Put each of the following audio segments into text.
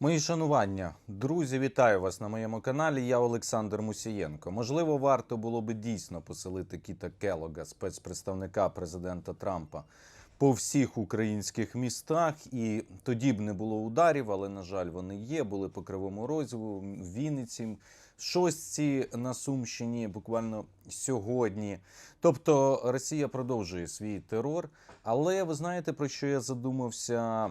Мої шанування, друзі, вітаю вас на моєму каналі. Я Олександр Мусієнко. Можливо, варто було би дійсно поселити Кіта Келога, спецпредставника президента Трампа, по всіх українських містах, і тоді б не було ударів, але на жаль, вони є. Були по Кривому Розіву, Вінниці, Шостці на Сумщині, буквально сьогодні. Тобто Росія продовжує свій терор. Але ви знаєте про що я задумався?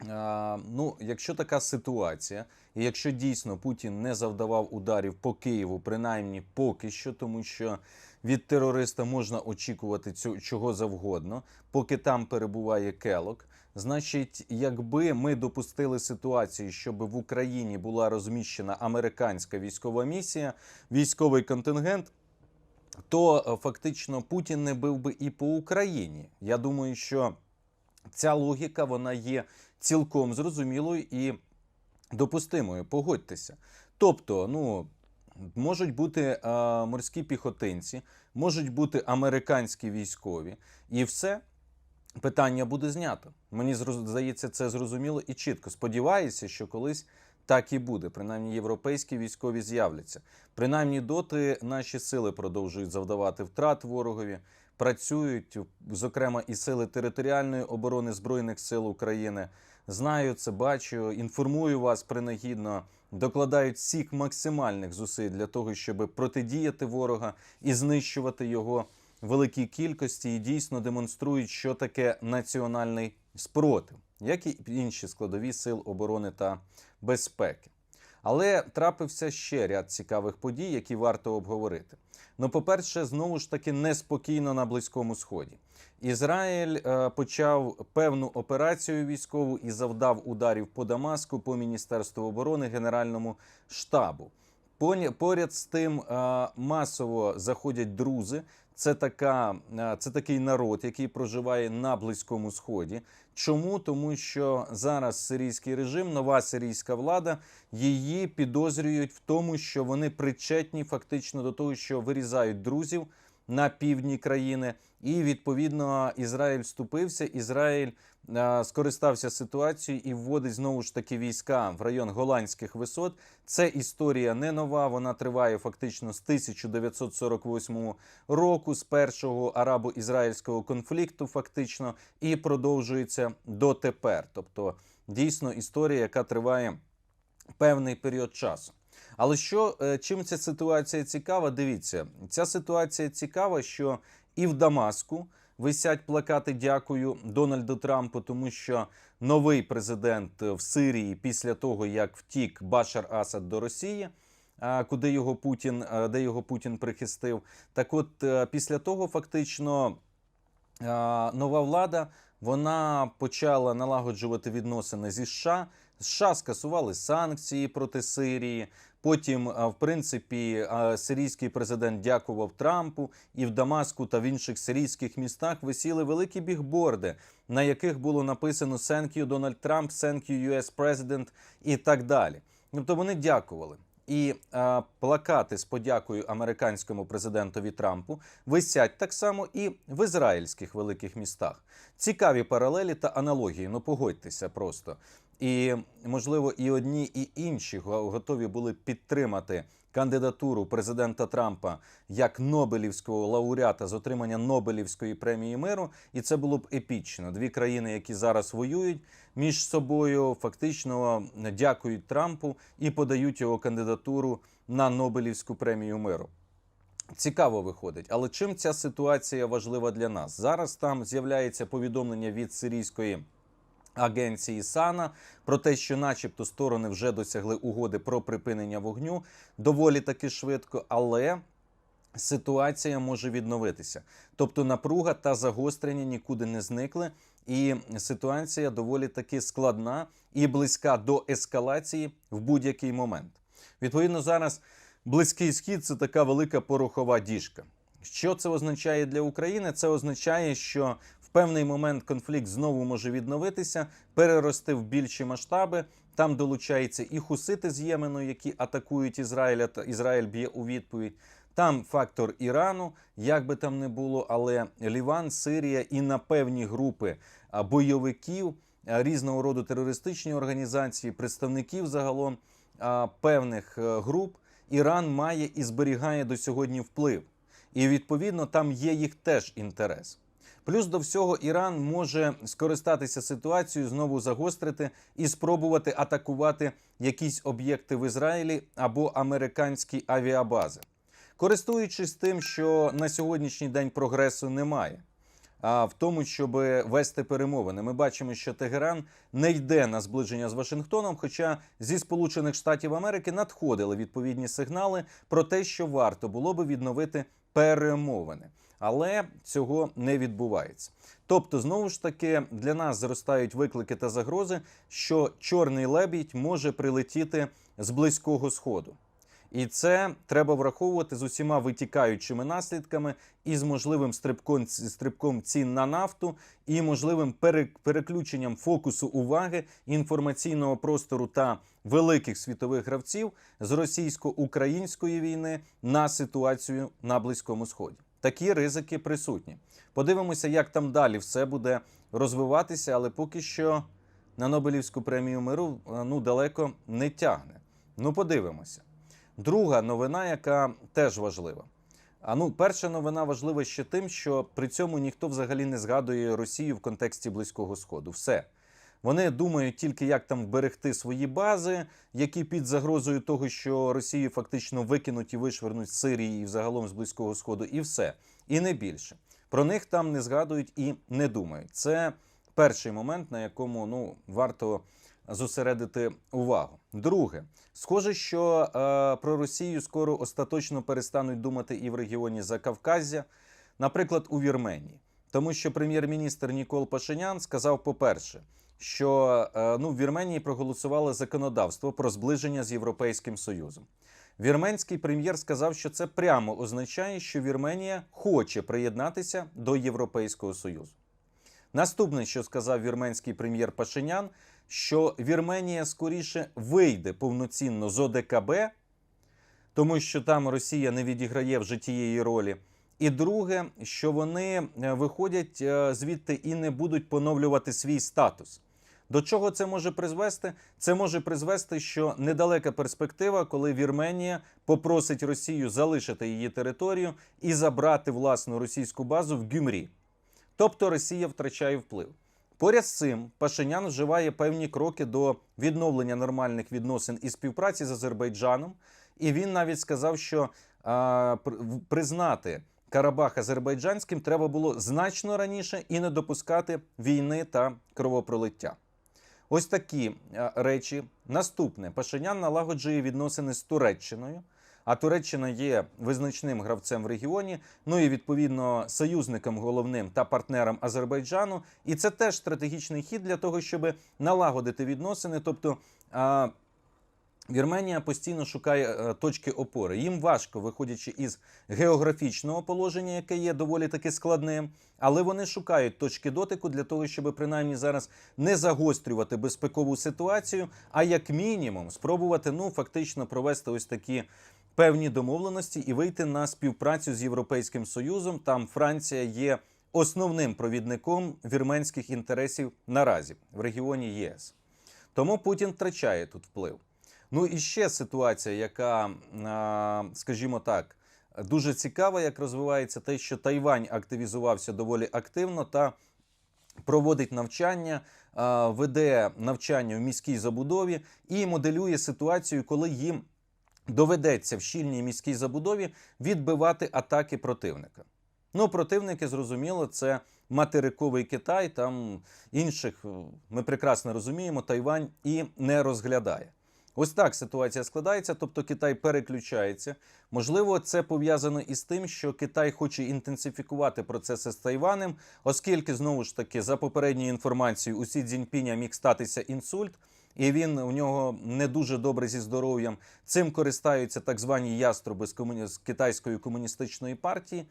Ну, якщо така ситуація, і якщо дійсно Путін не завдавав ударів по Києву, принаймні поки що, тому що від терориста можна очікувати цю, чого завгодно, поки там перебуває Келок. Значить, якби ми допустили ситуацію, щоб в Україні була розміщена американська військова місія, військовий контингент, то е, фактично Путін не бив би і по Україні. Я думаю, що ця логіка вона є цілком зрозумілою і допустимою. Погодьтеся. Тобто, ну. Можуть бути е, морські піхотинці, можуть бути американські військові, і все питання буде знято. Мені здається, це зрозуміло і чітко. Сподіваюся, що колись так і буде. Принаймні, європейські військові з'являться. Принаймні, доти наші сили продовжують завдавати втрат ворогові, працюють, зокрема, і сили територіальної оборони Збройних сил України. Знаю це, бачу, інформую вас принагідно, докладають всіх максимальних зусиль для того, щоб протидіяти ворога і знищувати його в великій кількості, і дійсно демонструють, що таке національний спротив, як і інші складові сил оборони та безпеки. Але трапився ще ряд цікавих подій, які варто обговорити. Ну, по-перше, знову ж таки неспокійно на Близькому Сході. Ізраїль е, почав певну операцію військову і завдав ударів по Дамаску, по Міністерству оборони, Генеральному штабу. Поряд з тим е, масово заходять друзи. Це така, е, це такий народ, який проживає на Близькому Сході. Чому? Тому що зараз сирійський режим, нова сирійська влада, її підозрюють в тому, що вони причетні фактично до того, що вирізають друзів на півдні країни, і відповідно Ізраїль вступився. Ізраїль е, скористався ситуацією і вводить знову ж таки війська в район голландських висот. Це історія не нова. Вона триває фактично з 1948 року, з першого арабо-ізраїльського конфлікту, фактично, і продовжується дотепер. Тобто, дійсно історія, яка триває певний період часу. Але що е, чим ця ситуація цікава? Дивіться, ця ситуація цікава, що і в Дамаску висять плакати Дякую Дональду Трампу, тому що новий президент в Сирії після того, як втік Башар Асад до Росії. а, Куди його Путін, е, де його Путін прихистив? Так, от е, після того, фактично, е, нова влада вона почала налагоджувати відносини зі США. США скасували санкції проти Сирії. Потім, в принципі, сирійський президент дякував Трампу, і в Дамаску та в інших сирійських містах висіли великі бігборди, на яких було написано «Thank you, Donald Trump», «Thank you, US President» і так далі. Тобто вони дякували. І а, плакати з подякою американському президентові Трампу висять так само і в ізраїльських великих містах. Цікаві паралелі та аналогії. Ну погодьтеся просто. І можливо, і одні, і інші готові були підтримати кандидатуру президента Трампа як Нобелівського лауреата з отримання Нобелівської премії миру, і це було б епічно. Дві країни, які зараз воюють між собою, фактично дякують Трампу і подають його кандидатуру на Нобелівську премію миру. Цікаво виходить, але чим ця ситуація важлива для нас? Зараз там з'являється повідомлення від сирійської агенції Сана про те, що, начебто, сторони вже досягли угоди про припинення вогню доволі таки швидко, але ситуація може відновитися. Тобто напруга та загострення нікуди не зникли, і ситуація доволі таки складна і близька до ескалації в будь-який момент. Відповідно, зараз близький схід це така велика порохова діжка. Що це означає для України? Це означає, що певний момент конфлікт знову може відновитися, перерости в більші масштаби. Там долучаються і хусити з Ємену, які атакують Ізраїля, та Ізраїль б'є у відповідь. Там фактор Ірану, як би там не було, але Ліван, Сирія і на певні групи бойовиків різного роду терористичні організації, представників загалом певних е, груп, Іран має і зберігає до сьогодні вплив. І відповідно там є їх теж інтерес. Плюс до всього Іран може скористатися ситуацією, знову загострити і спробувати атакувати якісь об'єкти в Ізраїлі або американські авіабази, користуючись тим, що на сьогоднішній день прогресу немає. А в тому, щоб вести перемовини, ми бачимо, що Тегеран не йде на зближення з Вашингтоном. Хоча зі Сполучених Штатів Америки надходили відповідні сигнали про те, що варто було би відновити перемовини, але цього не відбувається. Тобто, знову ж таки, для нас зростають виклики та загрози, що чорний лебідь може прилетіти з близького сходу. І це треба враховувати з усіма витікаючими наслідками і з можливим стрибком, стрибком цін на нафту, і можливим пере- переключенням фокусу уваги інформаційного простору та великих світових гравців з російсько-української війни на ситуацію на Близькому Сході. Такі ризики присутні. Подивимося, як там далі все буде розвиватися, але поки що на Нобелівську премію миру е, ну далеко не тягне. Ну, подивимося. Друга новина, яка теж важлива. А ну, перша новина важлива ще тим, що при цьому ніхто взагалі не згадує Росію в контексті Близького Сходу. Все. Вони думають тільки, як там вберегти свої бази, які під загрозою того, що Росію фактично викинуть і вишвернуть з Сирії і взагалом з Близького Сходу, і все. І не більше. Про них там не згадують і не думають. Це перший момент, на якому ну, варто зосередити увагу. Друге, схоже, що е, про Росію скоро остаточно перестануть думати і в регіоні Закавказя, наприклад, у Вірменії. Тому що прем'єр-міністр Нікол Пашинян сказав, по-перше, що е, ну, в Вірменії проголосували законодавство про зближення з Європейським Союзом. Вірменський прем'єр сказав, що це прямо означає, що Вірменія хоче приєднатися до Європейського Союзу. Наступне, що сказав вірменський прем'єр Пашинян, що Вірменія скоріше вийде повноцінно з ОДКБ, тому що там Росія не відіграє вже тієї ролі. І друге, що вони е, виходять е, звідти і не будуть поновлювати свій статус. До чого це може призвести? Це може призвести, що недалека перспектива, коли Вірменія попросить Росію залишити її територію і забрати власну російську базу в Гюмрі. Тобто Росія втрачає вплив. Поряд з цим Пашинян вживає певні кроки до відновлення нормальних відносин і співпраці з Азербайджаном. І він навіть сказав, що а, признати Карабах азербайджанським треба було значно раніше і не допускати війни та кровопролиття. Ось такі речі. Наступне Пашинян налагоджує відносини з Туреччиною. А Туреччина є визначним гравцем в регіоні, ну і відповідно союзником головним та партнером Азербайджану. І це теж стратегічний хід для того, щоб налагодити відносини. Тобто Вірменія постійно шукає е, точки опори. Їм важко, виходячи із географічного положення, яке є доволі таки складним, але вони шукають точки дотику для того, щоб принаймні зараз не загострювати безпекову ситуацію, а як мінімум спробувати ну фактично провести ось такі певні домовленості і вийти на співпрацю з Європейським Союзом. Там Франція є основним провідником вірменських інтересів наразі в регіоні ЄС. Тому Путін втрачає тут вплив. Ну і ще ситуація, яка, скажімо так, дуже цікава, як розвивається те, що Тайвань активізувався доволі активно та проводить навчання, веде навчання в міській забудові і моделює ситуацію, коли їм доведеться в щільній міській забудові відбивати атаки противника. Ну, противники, зрозуміло, це материковий Китай, там інших, е, ми прекрасно розуміємо, Тайвань і не розглядає. Ось так ситуація складається, тобто Китай переключається. Можливо, це пов'язано із тим, що Китай хоче інтенсифікувати процеси з Тайванем, оскільки знову ж таки, за попередньою інформацією, у Сі Цзіньпіня міг статися інсульт, і він у нього не дуже добре зі здоров'ям. Цим користаються так звані яструби з, комуні... з китайської комуністичної партії.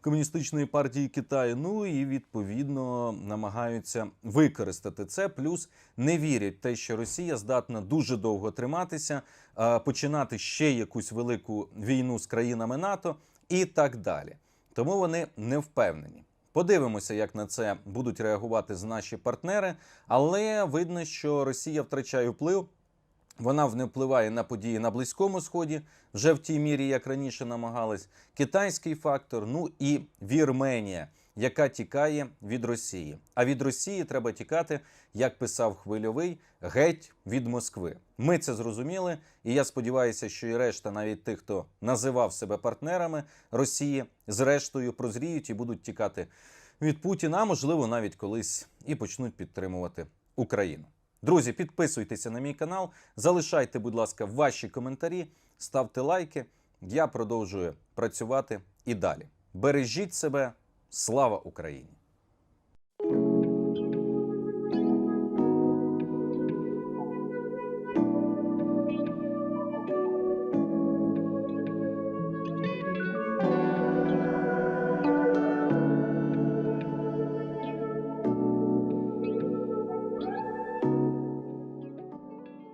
Комуністичної партії Китаю, ну і відповідно намагаються використати це. Плюс не вірять те, що Росія здатна дуже довго триматися, починати ще якусь велику війну з країнами НАТО і так далі. Тому вони не впевнені. Подивимося, як на це будуть реагувати наші партнери. Але видно, що Росія втрачає вплив. Вона не впливає на події на Близькому Сході вже в тій мірі, як раніше намагались. Китайський фактор, ну і Вірменія, яка тікає від Росії. А від Росії треба тікати, як писав хвильовий, геть від Москви. Ми це зрозуміли, і я сподіваюся, що і решта, навіть тих, хто називав себе партнерами Росії, зрештою прозріють і будуть тікати від Путіна, а можливо, навіть колись і почнуть підтримувати Україну. Друзі, підписуйтеся на мій канал, залишайте, будь ласка, ваші коментарі, ставте лайки. Я продовжую працювати і далі. Бережіть себе, слава Україні!